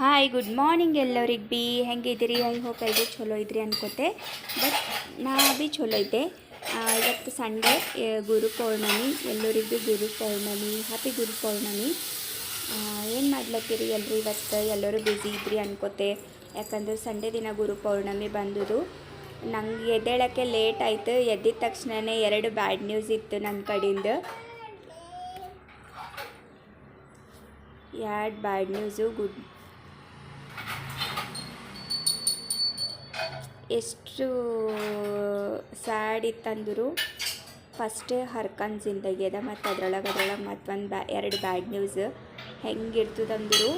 Hi good morning ಎಲ್ಲರಿಗೆ ಬಿ. ಹೆಂಗಿದ್ದೀರಿ? ಐ ಹೋಪ್ ಐದು ಚಲೋ ಇದ್ರಿ ಅನ್ಕೋತೆ. ಬಟ್ ನಾ ಬಿ ಚಲೋ ಇದ್ದೆ. ಇವತ್ತು ಸಂಡೇ ಗುರು ಪೌರ್ಣಮಿ. ಎಲ್ಲರಿಗೂ ಗುರು ಪೌರ್ಣಮಿ. ಹ್ಯಾಪಿ ಗುರು ಪೌರ್ಣಮಿ. ಏನು ಮಾಡ್ಲತ್ತೀರಿ ಎಲ್ಲರೂ ಇವತ್ತು? ಎಲ್ಲರೂ ಬ್ಯುಸಿ ಇದ್ರಿ ಅನ್ಕೋತೆ. ಯಾಕಂದ್ರೆ ಸಂಡೇ ದಿನ ಗುರು ಪೌರ್ಣಮಿ ಬಂದುದು. ನಂಗೆ ಎದ್ದೇಳಕ್ಕೆ ಲೇಟ್ ಆಯಿತು. ಎದ್ದಿದ ತಕ್ಷಣವೇ ಎರಡು ಬ್ಯಾಡ್ ನ್ಯೂಸ್ ಇತ್ತು ನನ್ನ ಕಡೆಯಿಂದ ಎರಡು ಬ್ಯಾಡ್ ನ್ಯೂಸು ಗುಡ್ ಎಷ್ಟು ಸ್ಯಾಡ್ ಇತ್ತಂದ್ರು ಫಸ್ಟೇ ಹರ್ಕನ್ ಜಿಂದಗಿ ಅದ ಮತ್ತು ಅದ್ರೊಳಗೆ ಅದ್ರೊಳಗೆ ಮತ್ತೊಂದು ಬ್ಯಾ, ಎರಡು ಬ್ಯಾಡ್ ನ್ಯೂಸ್ ಹೆಂಗಿರ್ತದಂದ್ರು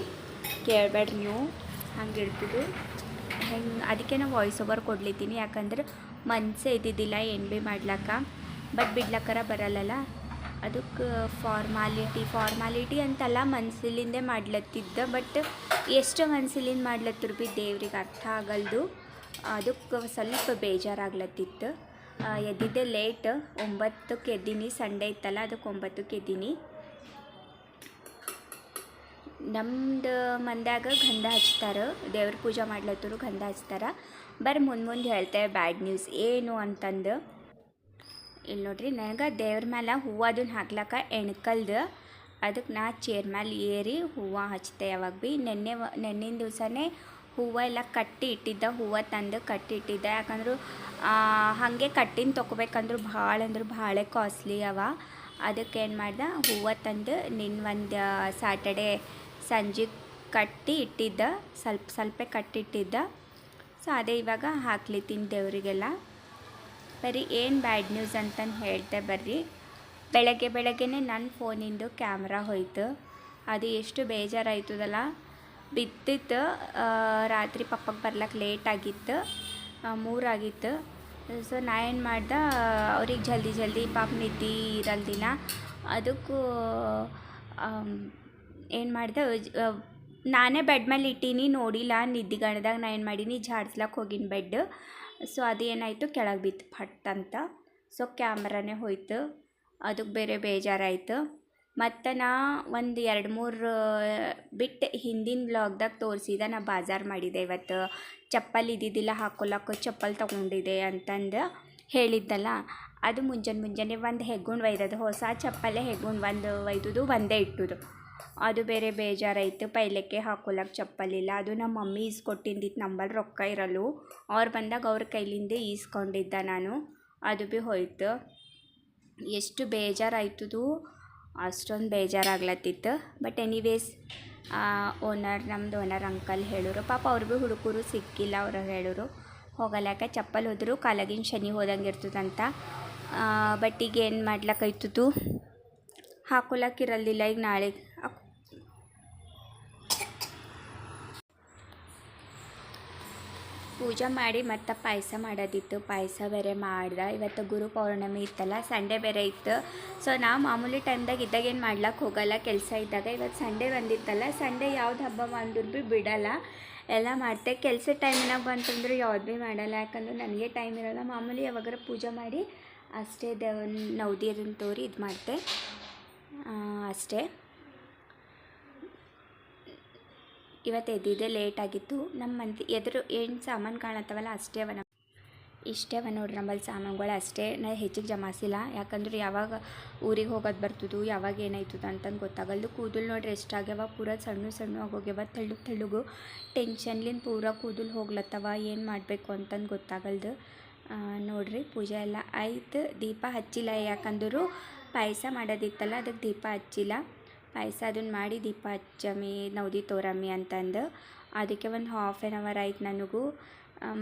ಕೇಳಬೇಡ್ರಿ ನೀವು. ಹಂಗಿರ್ತದು ಹೆಂಗೆ, ಅದಕ್ಕೆ ನಾ ವಾಯ್ಸ್ ಓವರ್ ಕೊಡ್ಲಿತ್ತೀನಿ ಯಾಕಂದ್ರೆ ಮನಸ್ಸೇ ಇದ್ದಿದ್ದಿಲ್ಲ, ಏನು ಭೀ ಮಾಡ್ಲಕ್ಕ. ಬಟ್ ಬಿಡ್ಲಕ್ಕರ ಬರಲ್ಲಲ್ಲ. ಅದಕ್ಕೆ ಫಾರ್ಮಾಲಿಟಿ ಫಾರ್ಮಾಲಿಟಿ ಅಂತಲ್ಲ ಮನ್ಸಿಲಿಂದೇ ಮಾಡ್ಲತ್ತಿದ್ದ. ಬಟ್ ಎಷ್ಟು ಮನ್ಸಿಲಿಂದ ಮಾಡ್ಲತ್ತರು ಭೀ ದೇವ್ರಿಗೆ ಅರ್ಥ ಆಗಲ್ದು. ಅದಕ್ಕೆ ಸ್ವಲ್ಪ ಬೇಜಾರಾಗ್ಲತ್ತಿತ್ತು. ಎದ್ದಿದ್ದೆ ಲೇಟ್ ಒಂಬತ್ತಕ್ಕೆ ಎದ್ದೀನಿ ಸಂಡೇ ಇತ್ತಲ್ಲ, ಅದಕ್ಕೆ ಒಂಬತ್ತಕ್ಕೆ ಎದ್ದೀನಿ ನಮ್ಮದು ಮಂದ್ಯಾಗ ಗಂಧ ಹಚ್ತಾರೆ, ದೇವ್ರ ಪೂಜೆ ಮಾಡ್ಲತ್ತರು ಗಂಧ ಹಚ್ತಾರೆ. ಬರ್ ಮುಂದೆ ಮುಂದೆ ಹೇಳ್ತೇವೆ ಬ್ಯಾಡ್ ನ್ಯೂಸ್ ಏನು ಅಂತಂದು. ಇಲ್ಲಿ ನೋಡ್ರಿ, ನನಗೆ ದೇವ್ರ ಮೇಲೆ ಹೂವು ಅದನ್ನ ಹಾಕ್ಲಕ್ಕ ಎಣ್ಕಲ್ದು. ಅದಕ್ಕೆ ನಾ ಚೇರ್ ಮೇಲೆ ಏರಿ ಹೂವು ಹಚ್ತೆ ಯಾವಾಗ ಭೀ. ನೆನ್ನೆ ನೆನ್ನಿನ ದಿವಸನೇ ಹೂವು ಎಲ್ಲ ಕಟ್ಟಿ ಇಟ್ಟಿದ್ದ, ಹೂವು ತಂದು ಕಟ್ಟಿ ಇಟ್ಟಿದ್ದೆ. ಯಾಕಂದ್ರೆ ಹಾಗೆ ಕಟ್ಟಿನ ತೊಗೋಬೇಕಂದ್ರೆ ಭಾಳ ಅಂದ್ರೆ ಭಾಳ ಕಾಸ್ಟ್ಲಿ ಅವ. ಅದಕ್ಕೆ ಏನು ಮಾಡ್ದೆ, ಹೂವು ತಂದು ನಿನ್ನ ಒಂದು ಸ್ಯಾಟರ್ಡೆ ಸಂಜೆ ಕಟ್ಟಿ ಇಟ್ಟಿದ್ದ, ಸ್ವಲ್ಪ ಸ್ವಲ್ಪ ಕಟ್ಟಿಟ್ಟಿದ್ದ ಸೊ ಅದೇ ಇವಾಗ ಹಾಕ್ಲಿತ್ತೀನಿ ದೇವರಿಗೆಲ್ಲ. ಬರೀ ಏನು ಬ್ಯಾಡ್ ನ್ಯೂಸ್ ಅಂತಂದು ಹೇಳ್ತೆ ಬರ್ರಿ. ಬೆಳಗ್ಗೆ ಬೆಳಗ್ಗೆನೆ ನನ್ನ ಫೋನಿಂದು ಕ್ಯಾಮ್ರಾ ಹೋಯ್ತು. ಅದು ಎಷ್ಟು ಬೇಜಾರಾಯ್ತದಲ್ಲ. ಬಿದ್ದಿತ್ತು. ಆ, ರಾತ್ರಿ ಪಪ್ಪಗೆ ಬರ್ಲಕ್ಕೆ ಲೇಟ್ ಆಗಿತ್ತು. ಮೂರಾಗಿತ್ತು ಸೊ ನಾ ಏನು ಮಾಡ್ದೆ ಅವ್ರಿಗೆ ಜಲ್ದಿ ಜಲ್ದಿ ಪಾಪ ನಿದ್ದೆ ಇರಲ್ದಿನ ಅದಕ್ಕೂ ಏನು ಮಾಡ್ದೆ ನಾನೇ ಬೆಡ್ ಮೇಲೆ ಇಟ್ಟೀನಿ ನೋಡಿಲ್ಲ ನಿದ್ದಿಗಣ್ದಾಗ ನಾ ಏನು ಮಾಡೀನಿ ಜಾಡ್ಸ್ಲಕ್ಕೆ ಹೋಗಿನಿ ಬೆಡ್ ಸೊ ಅದು ಏನಾಯಿತು ಕೆಳಗೆ ಬಿತ್ತು ಫಟ್ ಅಂತ. ಸೊ ಕ್ಯಾಮ್ರಾನೇ ಹೋಯ್ತು. ಅದಕ್ಕೆ ಬೇರೆ ಬೇಜಾರಾಯಿತು. ಮತ್ತು ನಾ ಒಂದು ಎರಡು ಮೂರು ಬಿಟ್ಟು ಹಿಂದಿನ ಬ್ಲಾಗ್ದಾಗ ತೋರಿಸಿದ ನಾ ಬಾಜಾರ್ ಮಾಡಿದೆ. ಇವತ್ತು ಚಪ್ಪಲ್ ಇದ್ದಿದ್ದಿಲ್ಲ ಹಾಕೊಳಕ್ಕೆ ಚಪ್ಪಲ್ ತೊಗೊಂಡಿದೆ ಅಂತಂದು ಹೇಳಿದ್ದಲ್ಲ. ಅದು ಮುಂಜಾನೆ ಮುಂಜಾನೆ ಒಂದು ಹೆಗ್ಗುಂಡು ಒಯ್ದದು, ಹೊಸ ಚಪ್ಪಲೆ ಹೆಗ್ಗುಂಡು ಒಂದು ಒಯ್ದುದು, ಒಂದೇ ಇಟ್ಟುದು. ಅದು ಬೇರೆ ಬೇಜಾರಾಯಿತು. ಪೈಲಕ್ಕೆ ಹಾಕೊಳಕ್ಕೆ ಚಪ್ಪಲಿಲ್ಲ ಅದು ನಮ್ಮ ಮಮ್ಮಿ ಈಸ್ಕೊಟ್ಟಿದ್ದಿತ್ತು ನಂಬಲ್ಲಿ ರೊಕ್ಕ ಇರಲು ಅವ್ರು ಬಂದಾಗ ಅವ್ರ ಕೈಲಿಂದ ಈಸ್ಕೊಂಡಿದ್ದ ನಾನು. ಅದು ಭೀ ಹೋಯ್ತು. ಎಷ್ಟು ಬೇಜಾರಾಯ್ತದು. ಅಷ್ಟೊಂದು ಬೇಜಾರಾಗ್ಲತ್ತಿತ್ತು. ಬಟ್ ಎನಿವೇಸ್ ಓನರ್ ನಮ್ದು ಓನರ್ ಅಂಕಲ್ ಹೇಳೋರು ಪಾಪ ಅವ್ರು ಭೀ ಹುಡುಕರು ಸಿಕ್ಕಿಲ್ಲ ಅವ್ರು ಹೇಳೋರು ಹೋಗಲ್ಯಾಕ ಚಪ್ಪಲ್ ಹೋದ್ರು. ಕಾಲಾಗಿನ ಶನಿ ಹೋದಂಗೆ ಇರ್ತದಂತ ಬಟ್ ಈಗ ಏನು ಮಾಡ್ಲಕ್ಕಾಯ್ತದು ಹಾಕೊಳಕ್ಕಿರಲಿಲ್ಲ ಈಗ ನಾಳೆ ಹಾಕ್- ಪೂಜೆ ಮಾಡಿ ಮತ್ತು ಪಾಯಸ ಮಾಡೋದಿತ್ತು. ಪಾಯಸ ಬೇರೆ ಮಾಡ್ದೆ. ಇವತ್ತು ಗುರು ಪೌರ್ಣಮಿ ಇತ್ತಲ್ಲ, ಸಂಡೇ ಬೇರೆ ಇತ್ತು. ಸೊ ನಾ ಮಾಮೂಲಿ ಟೈಮ್ದಾಗ ಇದ್ದಾಗ ಏನು ಮಾಡ್ಲಕ್ಕೆ ಹೋಗಲ್ಲ, ಕೆಲಸ ಇದ್ದಾಗ. ಇವತ್ತು ಸಂಡೇ ಬಂದಿತ್ತಲ್ಲ, ಸಂಡೇ ಯಾವ್ದು ಹಬ್ಬ ಬಂದ್ರು ಭೀ ಬಿಡಲ್ಲ. ಎಲ್ಲ ಮಾಡ್ತೆ. ಕೆಲಸ ಟೈಮಿನಾಗ ಬಂತಂದ್ರೆ ಯಾವ್ದು ಭೀ ಮಾಡಲ್ಲ. ಯಾಕಂದ್ರೆ ನನಗೆ ಟೈಮ್ ಇರಲ್ಲ. ಮಾಮೂಲಿ ಯಾವಾಗಾರ ಪೂಜೆ ಮಾಡಿ ಅಷ್ಟೇ ದೇವ್ ನವದಿಯರನ್ನ ತೋರಿ ಇದು ಮಾಡ್ತೆ. ಅಷ್ಟೇ. ಇವತ್ತು ಎದ್ದಿದ್ದೆ ಲೇಟ್ ಆಗಿತ್ತು. ನಮ್ಮ ಮಂದಿ ಎದುರು ಏನು ಸಾಮಾನು ಕಾಣತ್ತವಲ್ಲ ಅಷ್ಟೇ ಅವ ನಮ್ಮ ಇಷ್ಟೇ ಅವ ನೋಡ್ರಿ ನಮ್ಮಲ್ಲಿ ಸಾಮಾನುಗಳು ಅಷ್ಟೇ. ನಾ ಹೆಚ್ಚಿಗೆ ಜಮಾಸಿಲ್ಲ. ಯಾಕಂದ್ರೆ ಯಾವಾಗ ಊರಿಗೆ ಹೋಗೋದು ಬರ್ತದು, ಯಾವಾಗ ಏನಾಯ್ತದ ಅಂತಂದು ಗೊತ್ತಾಗಲ್ದು. ಕೂದಲು ನೋಡ್ರಿ ಎಷ್ಟಾಗ್ಯಾವ ಪೂರ ಸಣ್ಣ ಸಣ್ಣ ಆಗೋಗ್ಯಾವ. ತೆಳ್ಳಗೆ. ತೆಳ್ಳುಗು ಟೆನ್ಷನ್ಲಿಂದ ಪೂರ ಕೂದಲು ಹೋಗ್ಲತ್ತವ. ಏನು ಮಾಡಬೇಕು ಅಂತಂದು ಗೊತ್ತಾಗಲ್ದು. ನೋಡ್ರಿ ಪೂಜೆ ಎಲ್ಲ ಆಯ್ತು. ದೀಪ ಹಚ್ಚಿಲ್ಲ ಯಾಕಂದ್ರು ಪಾಯಸ ಮಾಡೋದಿತ್ತಲ್ಲ, ಅದಕ್ಕೆ ದೀಪ ಹಚ್ಚಿಲ್ಲ. ಪಾಯಸ ಅದನ್ನ ಮಾಡಿ ದೀಪ ಹಚ್ಚಮಿ, ನವದಿ ತೋರಮ್ಮಿ ಅಂತಂದು. ಅದಕ್ಕೆ ಒಂದು ಹಾಫ್ ಆ್ಯನ್ ಅವರ್ ಆಯ್ತು ನನಗೂ.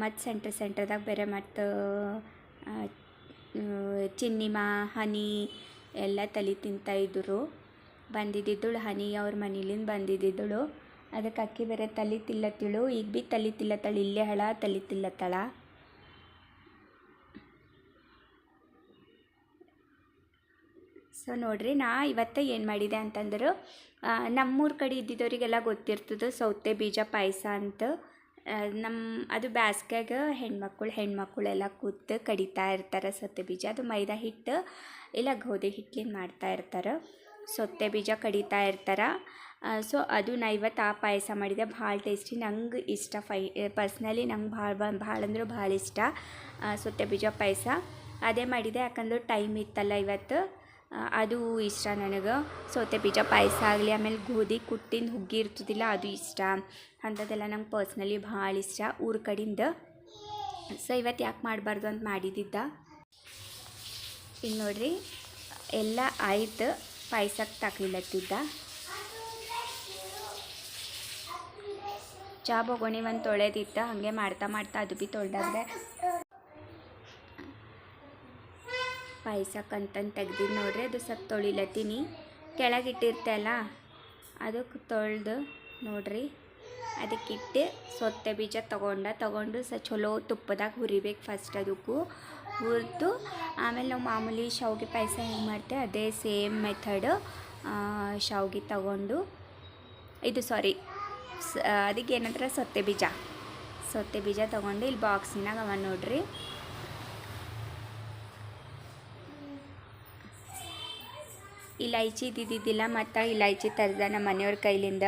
ಮತ್ತು ಸೆಂಟ್ರ್ ಸೆಂಟ್ರದಾಗ ಬೇರೆ ಮತ್ತು ಚಿನ್ನಿಮಾ ಹನಿ ಎಲ್ಲ ತಲೆ ತಿಂತಾ ಇದ್ದರು ಬಂದಿದ್ದಿದ್ದಳು ಹನಿ ಅವ್ರ ಮನೇಲಿಂದ ಬಂದಿದ್ದಿದ್ದಳು. ಅದಕ್ಕೆ ಅಕ್ಕಿ ಬೇರೆ ತಲೆ ತಿಲ್ಲತ್ತಿಳು. ಈಗ ಭೀ ತಲೆ ತಿಲ್ಲತ್ತಳು, ಇಲ್ಲೇ ಹಳ, ತಲೆ ತಿಲ್ಲತ್ತಳ. ಸೊ ನೋಡಿರಿ, ನಾ ಇವತ್ತೇ ಏನು ಮಾಡಿದೆ ಅಂತಂದ್ರೆ ನಮ್ಮೂರ ಕಡೆ ಇದ್ದಿದ್ದವರಿಗೆಲ್ಲ ಗೊತ್ತಿರ್ತದೆ ಸೌತೆ ಬೀಜ ಪಾಯಸ ಅಂತ. ನಮ್ಮ ಅದು ಬ್ಯಾಸ್ಗ್ಯಾಗ ಹೆಣ್ಮಕ್ಳು, ಹೆಣ್ಮಕ್ಳೆಲ್ಲ ಕೂತು ಕಡಿತಾ ಇರ್ತಾರೆ ಸೌತೆ ಬೀಜ. ಅದು ಮೈದಾ ಹಿಟ್ಟು, ಇಲ್ಲ ಗೋಧಿ ಹಿಟ್ಲಿಂದ ಮಾಡ್ತಾ ಇರ್ತಾರೆ. ಸೌತೆ ಬೀಜ ಕಡಿತಾ ಇರ್ತಾರೆ. ಸೊ ಅದು ನಾ ಇವತ್ತು ಆ ಪಾಯಸ ಮಾಡಿದೆ. ಭಾಳ ಟೇಸ್ಟಿ ನಂಗೆ ಇಷ್ಟ ಫೈ ಪರ್ಸ್ನಲಿ ನಂಗೆ ಭಾಳ ಭಾಳ ಅಂದ್ರೆ ಭಾಳ ಇಷ್ಟ ಸೌತೆ ಬೀಜ ಪಾಯಸ. ಅದೇ ಮಾಡಿದೆ, ಯಾಕಂದ್ರೆ ಟೈಮ್ ಇತ್ತಲ್ಲ ಇವತ್ತು. ಅದು ಇಷ್ಟ ನನಗೆ. ಸೌತೆ ಬೀಜ ಪಾಯಸ ಆಗಲಿ, ಆಮೇಲೆ ಗೋಧಿ ಕುಟ್ಟಿನ ಹುಗ್ಗಿ ಇರ್ತದಿಲ್ಲ, ಅದು ಇಷ್ಟ. ಅಂಥದ್ದೆಲ್ಲ ನಂಗೆ ಪರ್ಸ್ನಲಿ ಭಾಳ ಇಷ್ಟ. ಊರ ಕಡಿಂದ. ಸೊ, ಇವತ್ತು ಯಾಕೆ ಮಾಡಬಾರ್ದು ಅಂತ ಮಾಡಿದ್ದಿದ್ದ? ಈಗ ನೋಡ್ರಿ, ಎಲ್ಲ ಆಯ್ತು, ಪಾಯಸಕ್ಕೆ ತಕ್ಲಿಲತ್ತಿದ್ದ. ಚಾ ಬೊಗೋಣಿ ಒಂದು ತೊಳೆದಿತ್ತ ಹಾಗೆ ಮಾಡ್ತಾ ಮಾಡ್ತಾ ಅದು ಭೀ ತೊಳ್ದಾಗ್ದೆ ಪಾಯಸಕ್ಕಂತಂದು ತೆಗ್ದಿದ್ದು ನೋಡ್ರಿ, ಅದು ಸ್ವಲ್ಪ ತೊಳಿಲತ್ತೀನಿ. ಕೆಳಗಿಟ್ಟಿರ್ತೆ ಅಲ್ಲ ಅದಕ್ಕೆ ತೊಳೆದು ನೋಡ್ರಿ, ಅದಕ್ಕಿಟ್ಟು ಸೊತ್ತೆ ಬೀಜ ತೊಗೊಂಡ, ತಗೊಂಡು ಸ ಚಲೋ ತುಪ್ಪದಾಗ ಹುರಿಬೇಕು ಫಸ್ಟ್ ಅದಕ್ಕೂ. ಹುರಿದು ಆಮೇಲೆ ನಾವು ಮಾಮೂಲಿ ಶಾವಿಗೆ ಪಾಯಸ ಹೆಂಗೆ ಮಾಡ್ತೇವೆ ಅದೇ ಸೇಮ್ ಮೆಥಡ್ ಶಾವಿಗೆ ತಗೊಂಡು, ಇದು ಸಾರಿ ಅದಕ್ಕೆ ಏನಂದ್ರೆ ಸೊತ್ತೆ ಬೀಜ. ಸೊತ್ತೆ ಬೀಜ ತೊಗೊಂಡು ಇಲ್ಲಿ ಬಾಕ್ಸಿನಾಗ ಅವ ನೋಡ್ರಿ. ಇಲೈಚಿ ಇದ್ದಿದ್ದಿಲ್ಲ ಮತ್ತು ಇಲೈಚಿ ತರ್ದ ನಮ್ಮ ಮನೆಯವ್ರ ಕೈಲಿಂದ.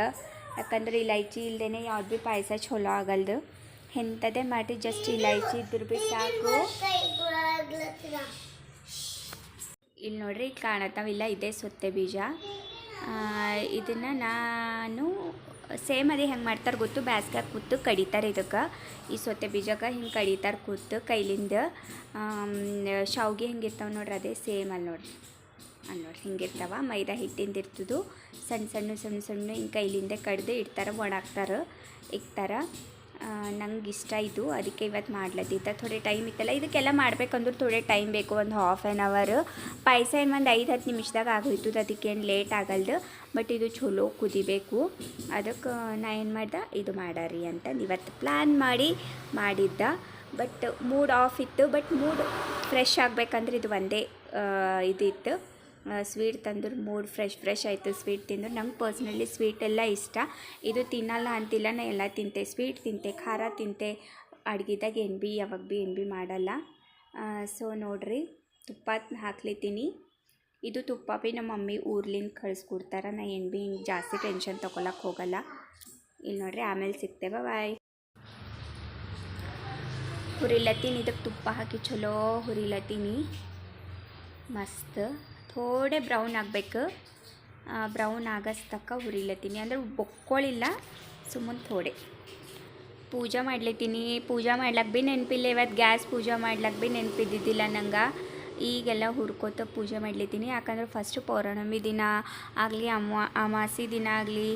ಯಾಕಂದ್ರೆ ಇಲೈಚಿ ಇಲ್ದೇ ಯಾವ್ದು ಭೀ ಪಾಯಸ ಚಲೋ ಆಗಲ್ದು. ಎಂಥದೇ ಮಾಡಿ ಜಸ್ಟ್ ಇಲೈಚಿ ಇದ್ರ ಭೀ ಸಾಕು. ಇಲ್ಲಿ ನೋಡ್ರಿ ಕಾಣತ್ತಾವಿಲ್ಲ ಇದೇ ಸೊತ್ತೆ ಬೀಜ. ಇದನ್ನು ನಾನು ಸೇಮ್ ಅದೇ ಹೆಂಗೆ ಮಾಡ್ತಾರೆ ಗೊತ್ತು? ಬ್ಯಾಸ್ಗ್ಯಾಗ ಕೂತು ಕಡಿತಾರೆ ಇದಕ್ಕೆ. ಈ ಸೊತ್ತೆ ಬೀಜಕ್ಕೆ ಹಿಂಗೆ ಕಡಿತಾರೆ ಕೂತು ಕೈಲಿಂದ. ಶಾವ್ಗೆ ಹೆಂಗೆ ಇರ್ತಾವೆ ನೋಡ್ರಿ, ಅದೇ ಸೇಮ್ ಅಲ್ಲಿ ನೋಡ್ರಿ. ಅಲ್ಲಿ ಹಿಂಗೆ ಹಿಂಗಿರ್ತಾವ. ಮೈದಾ ಹಿಟ್ಟಿಂದ ಇರ್ತದು. ಸಣ್ಣ ಸಣ್ಣ ಸಣ್ಣ ಸಣ್ಣ ಹಿಂಗೆ ಕೈಲಿಂದ ಕಡ್ದು ಇಡ್ತಾರೆ ಒಣಾಕ್ತಾರೆ ಇಕ್ತಾರೆ. ನಂಗೆ ಇಷ್ಟ ಇದು. ಅದಕ್ಕೆ ಇವತ್ತು ಮಾಡ್ಲತ್ತಿದ್ದ ಥೋಡೆ ಟೈಮ್ ಇತ್ತಲ್ಲ, ಇದಕ್ಕೆಲ್ಲ ಮಾಡ್ಬೇಕಂದ್ರೆ ಥೋಡೆ ಟೈಮ್ ಬೇಕು. ಒಂದು ಹಾಫ್ ಆ್ಯನ್ ಅವರ್ ಪಾಯಸ ಏನು ಒಂದು ಐದು ಹತ್ತು ನಿಮಿಷದಾಗ ಆಗೋಯ್ತದ. ಅದಕ್ಕೇನು ಲೇಟ್ ಆಗಲ್ದು. ಬಟ್ ಇದು ಚಲೋ ಕುದಿಬೇಕು. ಅದಕ್ಕೆ ನಾ ಏನು ಮಾಡ್ದೆ? ಇದು ಮಾಡಾರಿ ಅಂತ ಇವತ್ತು ಪ್ಲ್ಯಾನ್ ಮಾಡಿ ಮಾಡಿದ್ದ. ಬಟ್ ಮೂಡ್ ಆಫ್ ಇತ್ತು. ಬಟ್ ಮೂಡ್ ಫ್ರೆಶ್ ಆಗಬೇಕಂದ್ರೆ ಇದು ಒಂದೇ ಇದಿತ್ತು. ಸ್ವೀಟ್ ತಂದ್ರೆ ಮೂಡ್ ಫ್ರೆಶ್ ಫ್ರೆಶ್ ಆಯಿತು. ಸ್ವೀಟ್ ತಿಂದ್ರೆ ನಂಗೆ ಪರ್ಸ್ನಲಿ ಸ್ವೀಟ್ ಎಲ್ಲ ಇಷ್ಟ. ಇದು ತಿನ್ನಲ್ಲ ಅಂತಿಲ್ಲ, ನಾ ಎಲ್ಲ ತಿಂತೆ. ಸ್ವೀಟ್ ತಿಂತೆ, ಖಾರ ತಿಂತೆ. ಅಡ್ಗಿದಾಗ ಏನು ಭೀ ಯಾವಾಗ ಭೀ ಏನು ಭೀ ಮಾಡಲ್ಲ. ಸೊ ನೋಡ್ರಿ ತುಪ್ಪ ಹಾಕ್ಲಿತ್ತೀನಿ ಇದು ತುಪ್ಪ ಭೀ ನಮ್ಮ ಮಮ್ಮಿ ಊರ್ಲಿಂದ ಕಳಿಸ್ಕೊಡ್ತಾರ. ನಾ ಏನು ಭೀ ಹಿಂಗೆ ಜಾಸ್ತಿ ಟೆನ್ಷನ್ ತೊಗೊಳಕ್ಕೆ ಹೋಗಲ್ಲ. ಇಲ್ಲಿ ನೋಡ್ರಿ, ಆಮೇಲೆ ಸಿಗ್ತೇವೆ. ಬಾಯ್ ಹುರಿಲತ್ತೀನಿ. ಇದಕ್ಕೆ ತುಪ್ಪ ಹಾಕಿ ಚಲೋ ಹುರಿಲತ್ತೀನಿ. ಮಸ್ತ್. ಥೋಡೆ ಬ್ರೌನ್ ಆಗಬೇಕು. ಬ್ರೌನ್ ಆಗಸ್ತಕ್ಕ ಹುರಿಲತ್ತೀನಿ. ಅಂದ್ರೆ ಬೊಕ್ಕೊಳಿಲ್ಲ, ಸುಮ್ಮನೆ ಥೋಡೆ. ಪೂಜೆ ಮಾಡ್ಲತ್ತೀನಿ. ಪೂಜೆ ಮಾಡ್ಲಕ್ಕೆ ಭೀ ನೆನಪಿಲ್ಲ ಇವತ್ತು ಗ್ಯಾಸ್ ಪೂಜೆ ಮಾಡ್ಲಕ್ಕೆ ಭೀ ನೆನಪಿದ್ದಿದ್ದಿಲ್ಲ ನಂಗೆ. ಈಗೆಲ್ಲ ಹುರ್ಕೋತ ಪೂಜೆ ಮಾಡ್ಲತ್ತೀನಿ. ಯಾಕಂದ್ರೆ ಫಸ್ಟ್ ಪೌರ್ಣಮಿ ದಿನ ಆಗಲಿ, ಅಮ್ಮ, ಅಮಾಸಿ ದಿನ ಆಗಲಿ,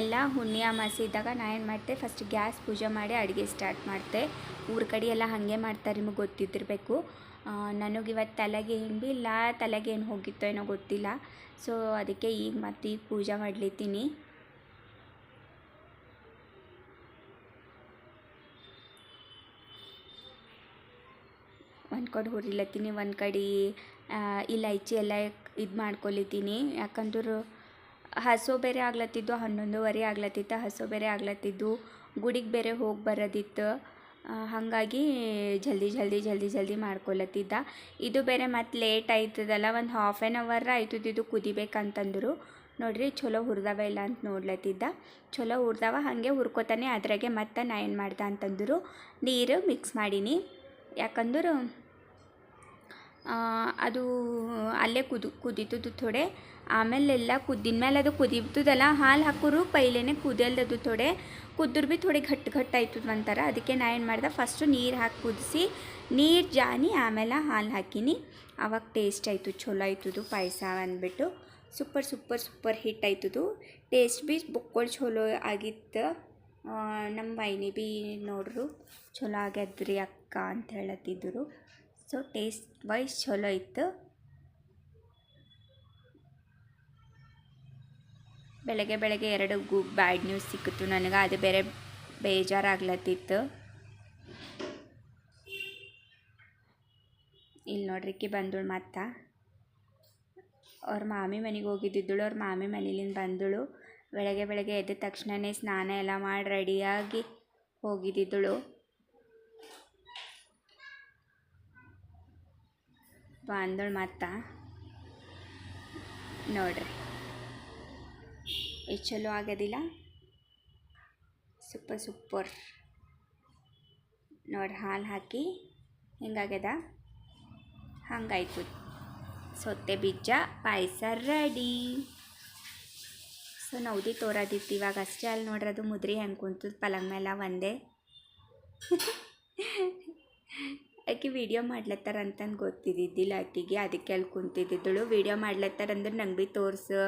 ಎಲ್ಲ ಹುಣ್ಣಿ ಅಮಾಸಿ ಇದ್ದಾಗ ನಾ ಏನು ಮಾಡ್ತೆ? ಫಸ್ಟ್ ಗ್ಯಾಸ್ ಪೂಜೆ ಮಾಡಿ ಅಡುಗೆ ಸ್ಟಾರ್ಟ್ ಮಾಡ್ತೆ. ಊರ ಕಡೆ ಎಲ್ಲ ಹಾಗೆ ಮಾಡ್ತಾರೆ, ನಿಮಗೆ ಗೊತ್ತಿದ್ದಿರಬೇಕು. ನನಗೆ ಇವತ್ತು ತಲೆಗೆ ಏನು ಭೀ ಇಲ್ಲ, ತಲೆಗೆ ಏನು ಹೋಗಿತ್ತೋ ಏನೋ ಗೊತ್ತಿಲ್ಲ. ಸೊ ಅದಕ್ಕೆ ಈಗ ಮತ್ತೆ ಈಗ ಪೂಜೆ ಮಾಡ್ಲಿತ್ತೀನಿ. ಒಂದು ಕಡೆ ಹುರಿಲತ್ತೀನಿ, ಒಂದು ಕಡೆ ಇಲೈಚಿ ಎಲ್ಲ ಇದು ಮಾಡ್ಕೊಲಿತ್ತೀನಿ ಯಾಕಂದ್ರೆ ಹಸು ಬೇರೆ ಆಗ್ಲತ್ತಿದ್ದು ಹನ್ನೊಂದುವರೆ ಆಗ್ಲತ್ತಿತ್ತು, ಹಸು ಬೇರೆ ಆಗ್ಲತ್ತಿದ್ದು ಗುಡಿಗೆ ಬೇರೆ ಹೋಗಿ ಬರೋದಿತ್ತು. ಹಾಗಾಗಿ ಜಲ್ದಿ ಜಲ್ದಿ ಜಲ್ದಿ ಜಲ್ದಿ ಮಾಡ್ಕೊಳತ್ತಿದ್ದ. ಇದು ಬೇರೆ ಮತ್ತೆ ಲೇಟ್ ಆಯ್ತದಲ್ಲ, ಒಂದು ಹಾಫ್ ಆ್ಯನ್ ಅವರ್ ಆಯ್ತದ ಇದು ಕುದಿಬೇಕಂತಂದರು. ನೋಡ್ರಿ ಚಲೋ ಹುರಿದವ ಇಲ್ಲ ಅಂತ ನೋಡ್ಲತ್ತಿದ್ದ. ಚಲೋ ಹುರಿದವ, ಹಾಗೆ ಹುರ್ಕೋತಾನೆ ಅದ್ರಾಗೆ ಮತ್ತೆ ನಾ ಏನು ಮಾಡ್ದೆ ಅಂತಂದರು, ನೀರು ಮಿಕ್ಸ್ ಮಾಡೀನಿ. ಯಾಕಂದ್ರೆ ಅದು ಅಲ್ಲೇ ಕುದು ಥೋಡೆ. ಆಮೇಲೆ ಎಲ್ಲ ಕುದ್ದಿನ ಮೇಲೆ ಅದು ಕುದೀತದಲ್ಲ, ಹಾಲು ಹಾಕೋರು ಪೈಲೇನೆ ಕುದಿಯಲ್ದದು ಥೋಡೆ. ಕುದ್ರು ಭೀ ಥೋಡಿ ಘಟ್ ಘಟ್ ಆಯ್ತದ ಒಂಥರ. ಅದಕ್ಕೆ ನಾ ಏನು ಮಾಡ್ದೆ ಫಸ್ಟು ನೀರು ಹಾಕಿ ಕುದಿಸಿ, ನೀರು ಜಾನಿ, ಆಮೇಲೆ ಹಾಲು ಹಾಕಿನಿ. ಅವಾಗ ಟೇಸ್ಟ್ ಆಯಿತು ಚಲೋ ಆಯ್ತದು ಪಾಯಸ ಅಂದ್ಬಿಟ್ಟು. ಸೂಪರ್ ಸೂಪರ್ ಸೂಪರ್ ಹಿಟ್ ಆಯ್ತದು. ಟೇಸ್ಟ್ ಭೀ ಬುಕ್ಕೊಳ್ ಚಲೋ ಆಗಿತ್ತು. ನಮ್ಮ ವೈನಿ ಭೀ ನೋಡ್ರು ಚಲೋ ಆಗ್ಯದ್ರಿ ಅಕ್ಕ ಅಂತ ಹೇಳತ್ತಿದ್ರು. ಸೊ ಟೇಸ್ಟ್ ವೈಸ್ ಛಲೋ ಇತ್ತು. ಬೆಳಗ್ಗೆ ಬೆಳಗ್ಗೆ ಎರಡು ಗು ಬ್ಯಾಡ್ ನ್ಯೂಸ್ ಸಿಕ್ಕಿತು ನನಗೆ. ಅದು ಬೇರೆ ಬೇಜಾರಾಗ್ಲತ್ತಿತ್ತು. ಇಲ್ಲಿ ನೋಡ್ರಿಕ್ಕಿ ಬಂದಳು ಮತ್ತೆ. ಅವ್ರ ಮಾಮಿ ಮನೆಗೆ ಹೋಗಿದ್ದಿದ್ದಳು, ಅವ್ರ ಮಾಮಿ ಮನೇಲಿಂದ ಬಂದಳು. ಬೆಳಗ್ಗೆ ಬೆಳಗ್ಗೆ ಎದ್ದ ತಕ್ಷಣವೇ ಸ್ನಾನ ಎಲ್ಲ ಮಾಡಿ ರೆಡಿಯಾಗಿ ಹೋಗಿದ್ದಿದ್ದಳು. ಬಂದಳು ಮತ್ತ. ನೋಡ್ರಿ. ಎಷ್ಟು ಚಲೋ ಆಗೋದಿಲ್ಲ ಸೂಪರ್ ಸೂಪರ್. ನೋಡಿ, ಹಾಲು ಹಾಕಿ. ಹಿಂಗಾಗ್ಯದ? ಹಂಗಾಯ್ತು. ಸೊತ್ತೆ, ಬೀಜ, ಪಾಯಸ ರೆಡಿ ಸೊ ನೌದಿ ತೋರದಿತ್ತು. ಇವಾಗ ಅಷ್ಟೇ ಅಲ್ಲಿ ನೋಡ್ರಿ ಮುದ್ರಿ ಹೆಂಗೆ ಕುಂತದ ಪಲಂಗ್ ಮೇಲೆ ಒಂದೇ. ಆಕೆ ವಿಡಿಯೋ ಮಾಡ್ಲತ್ತಾರ ಅಂತಂದು ಗೊತ್ತಿದ್ದಿದ್ದಿಲ್ಲ ಆಕೆಗೆ. ಅದಕ್ಕೆ ಅಲ್ಲಿ ಕುಂತಿದ್ದಿದ್ದಳು ವಿಡಿಯೋ ಮಾಡ್ಲತ್ತಾರ ಅಂದ್ರೆ ನಂಗೆ ಭೀ ತೋರ್ಸು.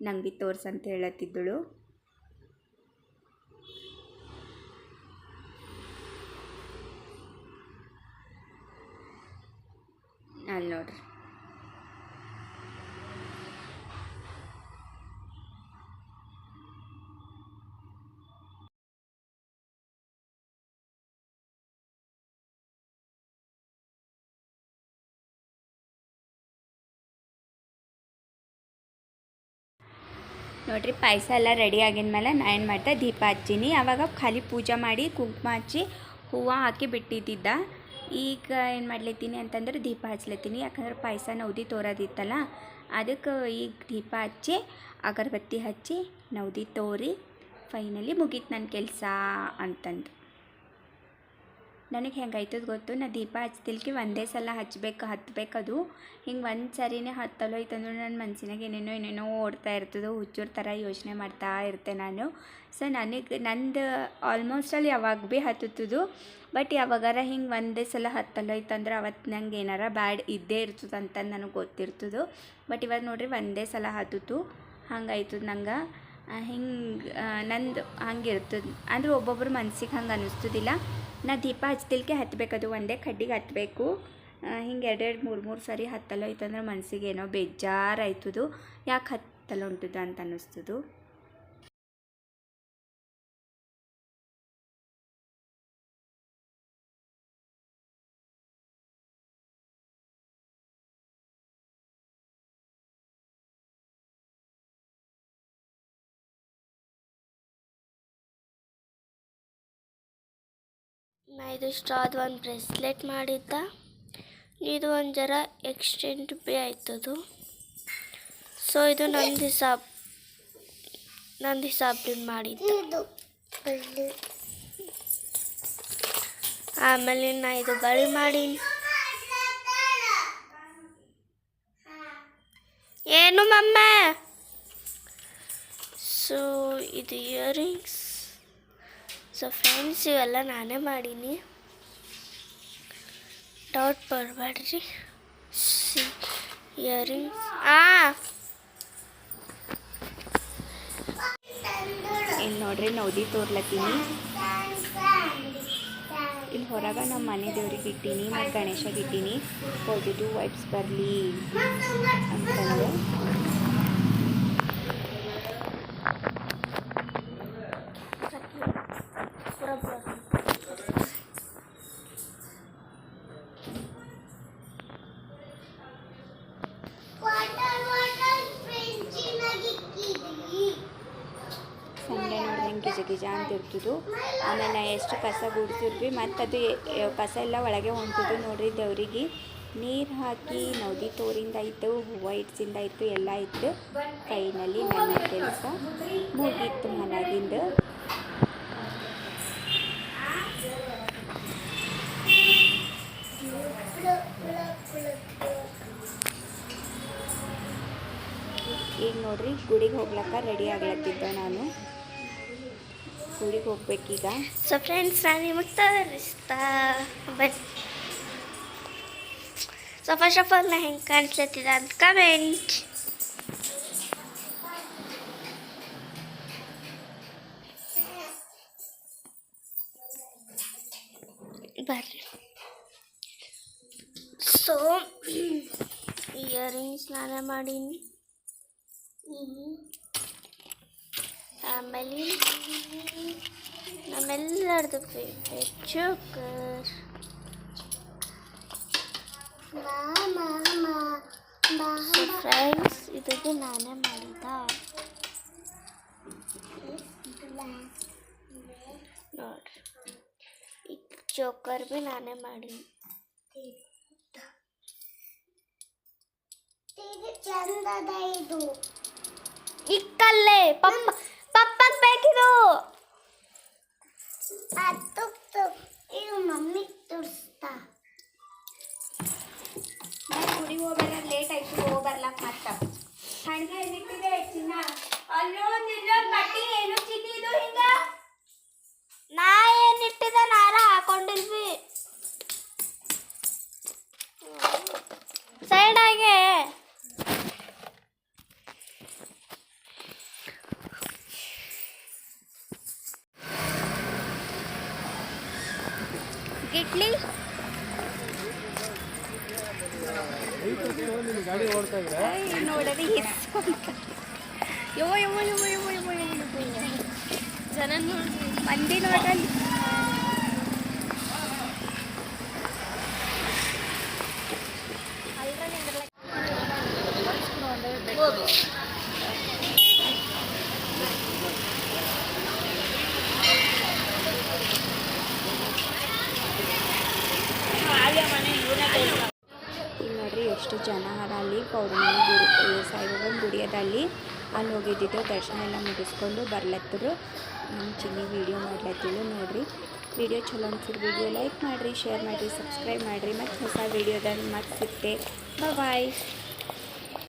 ನಂಗೆ ಭೀ ತೋರ್ಸು ಅಂತ ಹೇಳತ್ತಿದ್ದಳು. ಅಲ್ಲಿ ನೋಡ್ರಿ. ನೋಡ್ರಿ, ಪಾಯಸ ಎಲ್ಲ ರೆಡಿ ಆಗಿದ ಮೇಲೆ ನಾ ಏನು ಮಾಡ್ದೆ, ದೀಪ ಹಚ್ಚೀನಿ. ಆವಾಗ ಖಾಲಿ ಪೂಜೆ ಮಾಡಿ ಕುಂಕುಮ ಹಚ್ಚಿ ಹೂವು ಹಾಕಿ ಬಿಟ್ಟಿದ್ದಿದ್ದ. ಈಗ ಏನು ಮಾಡ್ಲತ್ತೀನಿ ಅಂತಂದ್ರೆ ದೀಪ ಹಚ್ಲತ್ತೀನಿ. ಯಾಕಂದ್ರೆ ಪಾಯಸ ನವದಿ ತೋರೋದಿತ್ತಲ್ಲ, ಅದಕ್ಕೆ ಈಗ ದೀಪ ಹಚ್ಚಿ, ಅಗರಬತ್ತಿ ಹಚ್ಚಿ ನವದಿ ತೋರಿ ಫೈನಲಿ ಮುಗೀತು ನನ್ನ ಕೆಲಸ ಅಂತಂದು. ನನಗೆ ಹೆಂಗಾಯ್ತದ ಗೊತ್ತು? ನಾ ದೀಪ ಹಚ್ತಿಲ್ಕಿ ಒಂದೇ ಸಲ ಹಚ್ಬೇಕು ಅದು ಹಿಂಗೆ ಒಂದು ಸರಿನೇ ಹತ್ತಲೋ ಐತಂದ್ರೆ ನನ್ನ ಮನ್ಸಿನಾಗ ಏನೇನೋ ಏನೇನೋ ಓಡ್ತಾ ಇರ್ತದೆ, ಹುಚ್ಚೂರ್ ಥರ ಯೋಚನೆ ಮಾಡ್ತಾ ಇರ್ತೆ ನಾನು. ಸೊ ನನಗೆ, ನಂದು ಆಲ್ಮೋಸ್ಟ್ ಅಲ್ಲಿ ಯಾವಾಗ ಭೀ ಹತ್ತುತ್ತದು. ಬಟ್ ಯಾವಾಗಾರ ಹಿಂಗೆ ಒಂದೇ ಸಲ ಹತ್ತಲೋ ಐತಂದ್ರೆ ಅವತ್ತು ನಂಗೆ ಏನಾರ ಬ್ಯಾಡ್ ಇದ್ದೇ ಇರ್ತದಂತ ನನಗೆ ಗೊತ್ತಿರ್ತದೆ. ಬಟ್ ಇವಾಗ ನೋಡ್ರಿ ಒಂದೇ ಸಲ ಹತ್ತಿತು ಹಂಗಾಯ್ತದ ನಂಗೆ. ಹಿಂಗೆ ನಂದು ಹಂಗೆ ಇರ್ತದೆ. ಅಂದ್ರೆ ಒಬ್ಬೊಬ್ಬರು ಮನ್ಸಿಗೆ ಹಂಗೆ ಅನ್ನಿಸ್ತದಿಲ್ಲ. ನಾ ದೀಪ ಹಚ್ತಿಲ್ಕೆ ಹತ್ತಬೇಕದು ಒಂದೇ ಕಡ್ಡಿಗೆ ಹತ್ತಬೇಕು ಹಿಂಗೆ ಎರಡೆರಡು, ಮೂರು ಮೂರು ಸರಿ ಹತ್ತಲ್ಲ ಮನ್ಸಿಗೆ ಏನೋ ಬೇಜಾರು ಯಾಕೆ ಹತ್ತಲ್ಲ ಹೊಂಟದ ಅಂತ ಅನ್ನಿಸ್ತದು. ಇದು ಅದು ಒಂದು ಬ್ರೆಸ್ಲೆಟ್ ಮಾಡಿದ್ದ. ಇದು ಒಂದು ಜರ ಎಕ್ಸ್ಟೆಂಡ್ ಬಿ ಆಯ್ತದು. ಸೊ ಇದು ನಂದು ಹಿಸಾಬ್ ನಂದು ಹಿಸಾಬ್ಲಿಂದ ಮಾಡಿದ್ದು. ಆಮೇಲೆ ನಾ ಇದು ಬಳಿ ಮಾಡೀನಿ. ಏನು ಮಮ್ಮ? ಸೊ ಇದು ಇಯರಿಂಗ್ಸ್ ಸೊ ಫ್ರೆಂಡ್ಸ್ ಇವೆಲ್ಲ ನಾನೇ ಮಾಡೀನಿ. ಡೌಟ್ ಬರಬೇಡ್ರಿ. ಸಿ ಇಯರಿಂಗ್ಸ್ ಆ! ಇಲ್ಲಿ ನೋಡ್ರಿ ನೌದಿ ತೋರ್ಲತ್ತೀನಿ. ಇಲ್ಲಿ ಹೊರಗೆ ನಮ್ಮ ಮನೆ ದೇವ್ರಿಗೆ ಇಟ್ಟೀನಿ ಮತ್ತು ಗಣೇಶಗೆ ಇಟ್ಟೀನಿ. ಪಾಸಿಟಿವ್ ವೈಬ್ಸ್ ಬರಲಿ. ಅಂತಂದು ಸಂಡೆ ನೋಡ್ರಿ ಹಿಂಗೆ ಗಿಜ ಅಂತ ಆಮೇಲೆ ನಾ ಎಷ್ಟು ಕಸ ಗುಡ್ಸಿರ್ವಿ ಮತ್ತು ಅದು ಕಸ ಎಲ್ಲ ಒಳಗೆ ಹೊಂಟಿದ್ದು ನೋಡ್ರಿ ದೇವ್ರಿಗೆ. ನೀರು ಹಾಕಿ ನೌದಿ ತೋರಿಂದ ಇತ್ತು, ಹೂವು ಇಟ್ಸಿಂದ ಇತ್ತು, ಎಲ್ಲ ಇತ್ತು. ಕೈನಲ್ಲಿ ನನ್ನ ಕೆಲಸ ಮುಗೀತು ಮನೆಗಿಂದ. ಈಗ ನೋಡ್ರಿ ಗುಡಿಗೆ ಹೋಗ್ಲಕ್ಕ ರೆಡಿ ಆಗ್ಲತ್ತಿದ್ದೆ ನಾನು. ಗುಡಿಗೆ ಹೋಗ್ಬೇಕೀಗ? ಸೊ ಫ್ರೆಂಡ್ಸ್ ನಾನು ನಿಮಗೆ ತೋರಿಸ್ತಾ ಬನ್ನಿ. ಸೊ ಫಸ್ಟ್ ಆಫ್ ಆಲ್ ನಾ ಹೆಂಗೆ ಕಾಣಿಸ್ಲತ್ತಿದ ಅಂತ ಕಮೆಂಟ್ ಬರ್ರಿ. ಸೊ ಇಯರಿಂಗ್ಸ್ ನಾನೇ ಮಾಡೀನಿ. ಆಮೇಲೆ ನಮ್ಮೆಲ್ಲರದು ಫೇವ್ರೇಟ್ ಚೋಕರ್ ಫ್ರೆಂಡ್ಸ್ ಇದು ನಾನೇ ಮಾಡಿದ ನೋಡ್ರಿ ಈ ಚೋಕರ್ ಬಿ ನಾನೇ ಮಾಡಿ ಚಂದದ ಇದು ಇಕ್ಕಲ್ಲೇ ಪಪ್ಪ ಪಪ್ಪಗ್ ಬೇಕಿದು? ಮಮ್ಮಿ ತೋರಿಸ್ತಾ. ಲೇಟ್ ಆಯ್ತು ಹೋಗಿ ಬರ್ಲಕ್ ಮತ್ತ. ಹಣ್ಗೆ ಎಲ್ಲಿಟ್ಟಿದೆ ಚಿನ್ನ. ಅಲ್ಲೋ ನಿಲ್ಲೋ ಬಟ್ಟಿ ಏನು ಚಿನ್ನಿ ಇದು ಹಿಂಗ? ನಾ ಏನಿಟ್ಟಿದ ನಾರ ಹಾಕೊಂಡಿಲ್ವಿ ಸೈಡ್ ಆಗಿ ಗಿಟ್ಲಿ ಗಾಡಿ ಓಡ್ತಾ ಇದ್ರೆ ನೋಡದೆ ಹಿಸ್ಕೊಂತ ಯೋ ಯೋ ಯೋ ಯೋ ಯೋ ಯೋ ಜನ ನೋಡಿ ಮಂದಿ ನೋಡಲ್ಲಿ ನೋಡ್ರಿ ಎಷ್ಟು ಜನ ಅರ ಅಲ್ಲಿ, ಪೌರ್ಣಿಮೆ ಗುಡಿ ಸಾಯಿಬಾಬನ ಗುಡಿ ಅದ ಅಲ್ಲಿ. ಅಲ್ಲಿ ಹೋಗಿದ್ದಿದ್ದು ದರ್ಶನ ಎಲ್ಲ ಮುಗಿಸ್ಕೊಂಡು ಬರ್ಲತ್ತರು ನಮ್ಮ ಚಿನ್ನಿ ವೀಡಿಯೋ ಮಾಡ್ಲತ್ತಿಲ್ಲ ನೋಡ್ರಿ. ವಿಡಿಯೋ ಚಲೋ ಅನ್ಸಿದ್ರೆ ವಿಡಿಯೋ ಲೈಕ್ ಮಾಡಿರಿ ಶೇರ್ ಮಾಡಿರಿ ಸಬ್ಸ್ಕ್ರೈಬ್ ಮಾಡಿರಿ. ಮತ್ತು ಹೊಸ ವೀಡಿಯೋದಲ್ಲಿ ಮತ್ತೆ ಸಿಗ್ತೆ ಬಾಯ್